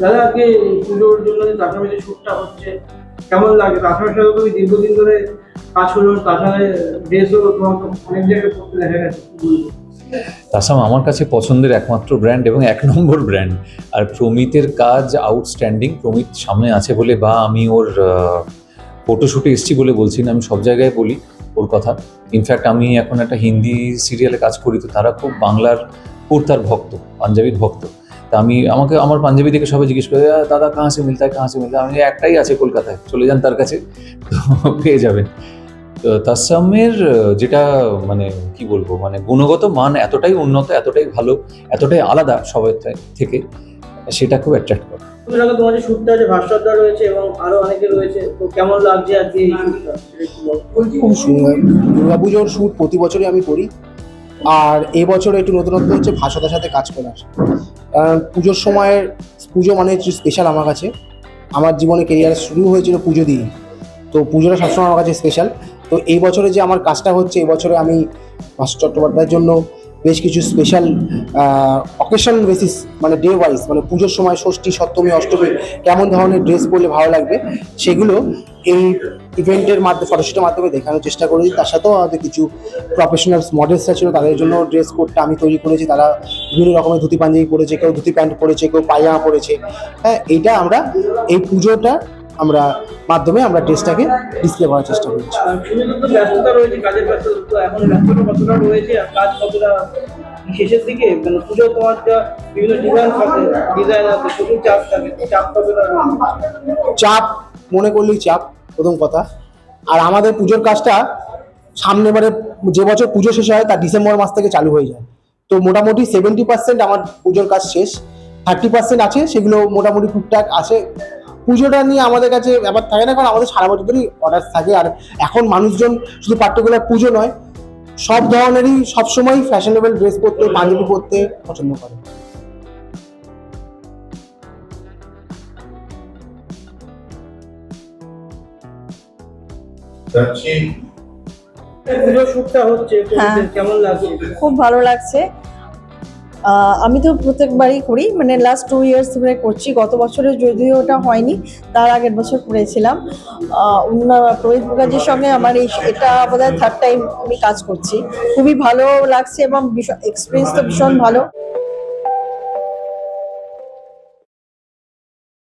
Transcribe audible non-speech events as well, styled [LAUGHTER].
দাদা আজকে পুজোর জন্য যে তাছাড়া যে শ্যুটটা হচ্ছে, কেমন লাগে? তাছাড়া সাথে তুমি দীর্ঘদিন ধরে কাজ করো তাছাড়া ড্রেসও তোমাকে অনেক জায়গায় করতে দেখা গেছে তাসাম, আমার কাছে পছন্দের একমাত্র ব্র্যান্ড এবং এক নম্বর ব্র্যান্ড আর প্রমিতের কাজ আউটস্ট্যান্ডিং প্রমিত সামনে আছে বলে বা আমি ওর ফটোশ্যুটে এসেছি বলে বলছি না, আমি সব জায়গায় বলি ওর কথা। ইনফ্যাক্ট আমি এখন একটা হিন্দি সিরিয়ালে কাজ করি, তো তারা খুব বাংলার কুর্তার ভক্ত, পাঞ্জাবির ভক্ত। তা আমি আমাকে আমার পাঞ্জাবি থেকে সবাই জিজ্ঞেস করে "আ, দাদা কাহা সে মিলতা কাহা সে মিলতা? আমি একটাই আছে কলকাতায় চলে যান তার কাছে। [LAUGHS] তো পেয়ে যাবেন। তো তাসামের যেটা মানে কি বলব মানে গুণগত মান এতটাই উন্নত এতটাই ভালো এতটাই আলাদা সবার থে- থেকে সেটা খুব অ্যাট্রাক্ট করে। তোমার যে শ্যুটটা আছে ভাস্করদা রয়েছে এবং আরও অনেকে রয়েছে তো কেমন লাগছে আজকে। খুব সুন্দর। দুর্গাপুজোর শ্যুট প্রতি বছরই আমি করি। আর এবছর একটু নতুনত্ব হচ্ছে ভাষাতার সাথে কাজ করার। পুজোর সময়ের, পুজো মানে হচ্ছে স্পেশাল আমার কাছে। আমার জীবনে কেরিয়ার শুরু হয়েছিল পুজো দিয়ে। তো পুজোটা সবসময় আমার কাছে স্পেশাল তো এই বছরে যে আমার কাজটা হচ্ছে এই বছরে আমি ভাস্কর চট্টোপাধ্যায়ের জন্য বেশ কিছু স্পেশাল অকেশন বেসিস মানে ডে ওয়াইজ মানে পুজোর সময় ষষ্ঠী, সপ্তমী, অষ্টমী কেমন ধরনের ড্রেস পরলে ভালো লাগবে, সেগুলো এই ইভেন্টের মাধ্যমে ফটোশুটের মাধ্যমে দেখানোর চেষ্টা করেছি। তার সাথেও আমাদের কিছু প্রফেশনাল মডেলসরা ছিল, তাদের জন্য ড্রেস কোডটা আমি তৈরি করেছি। তারা বিভিন্ন রকমের ধুতি পাঞ্জাবি পরেছে, কেউ ধুতি প্যান্ট পরেছে, কেউ পায়জামা পরেছে। হ্যাঁ এইটা আমরা এই পুজোটা আমরা মাধ্যমে আমরা ড্রেসটাকে ডিসপ্লে করার চেষ্টা করছি। শেষের দিকে? মানে পুজো তোমার যা বিভিন্ন ডিজাইন থাকে ডিজাইন আছে প্রচুর চাপ থাকে চাপ চাপ মনে করলেই চাপ প্রথম কথা। আর আমাদের পুজোর কাজটা সামনে বারে যে বছর পুজো শেষ হয় তার ডিসেম্বর মাস থেকে চালু হয়ে যায়। তো মোটামুটি সেভেন্টি পার্সেন্ট আমার পুজোর কাজ শেষ থার্টি পার্সেন্ট আছে সেগুলো মোটামুটি টুকটাক আছে পুজোটা নিয়ে আমাদের কাছে ব্যাপার থাকে না কারণ আমাদের সারা বছর ধরেই অর্ডার থাকে। আর এখন মানুষজন শুধু পার্টিকুলার পুজো নয় সব ধরনেরই সবসময় ফ্যাশনেবল ড্রেস পরতে পাঞ্জাবি পরতে পছন্দ করে। শ্যুটটা হচ্ছে হ্যাঁ। কেমন লাগছে? খুব ভালো লাগছে। আমি তো প্রত্যেকবারই করি। মানে লাস্ট টু ইয়ার্স ধরে করছি। গত বছরে যদিও ওটা হয়নি, তার আগের বছর করেছিলাম। প্রবীণ মুখার্জির সঙ্গে আমার এই এটা বোধহয় থার্ড টাইম আমি কাজ করছি। খুবই ভালো লাগছে এবং ভীষণ এক্সপিরিয়েন্স তো ভীষণ ভালো।